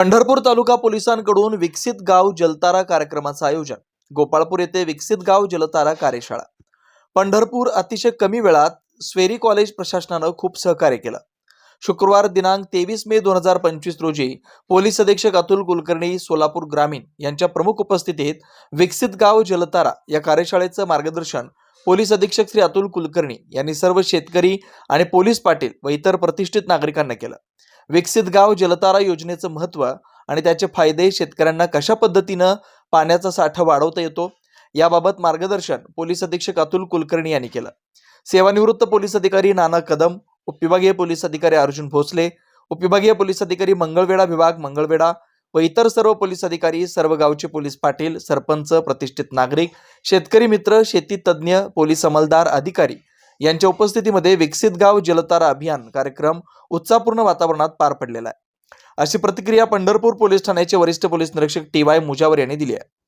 पंढरपूर तालुका पोलिसांकडून विकसित गाव जलतारा कार्यक्रमाचं आयोजन. गोपाळपूर येथे विकसित गाव जलतारा कार्यशाळा. पंढरपूर अतिशय कमी वेळात स्वेरी कॉलेज प्रशासनानं खूप सहकार्य केलं. शुक्रवार दिनांक तेवीस मे दोन हजार पंचवीस रोजी पोलीस अधीक्षक अतुल कुलकर्णी सोलापूर ग्रामीण यांच्या प्रमुख उपस्थितीत विकसित गाव जलतारा या कार्यशाळेचं मार्गदर्शन पोलीस अधीक्षक श्री अतुल कुलकर्णी यांनी सर्व शेतकरी आणि पोलीस पाटील व इतर प्रतिष्ठित नागरिकांना केलं. विकसित गाव जलतारा योजनेचं महत्त्व आणि त्याचे फायदे शेतकऱ्यांना कशा पद्धतीनं पाण्याचा साठा वाढवता येतो याबाबत मार्गदर्शन पोलीस अधीक्षक अतुल कुलकर्णी यांनी केलं. सेवानिवृत्त पोलीस अधिकारी नाना कदम उपविभागीय पोलीस अधिकारी अर्जुन भोसले उपविभागीय पोलीस अधिकारी मंगळवेढा विभाग मंगळवेढा व इतर सर्व पोलीस अधिकारी सर्व गावचे पोलीस पाटील सरपंच प्रतिष्ठित नागरिक शेतकरी मित्र शेती तज्ज्ञ पोलीस अंमलदार अधिकारी यांच्या उपस्थितीमध्ये विकसित गाव जलतारा अभियान कार्यक्रम उत्साहपूर्ण वातावरणात पार पडलेला आहे. अशी प्रतिक्रिया पंढरपूर पोलीस ठाण्याचे वरिष्ठ पोलीस निरीक्षक टी वाय मुजावर यांनी दिली आहे.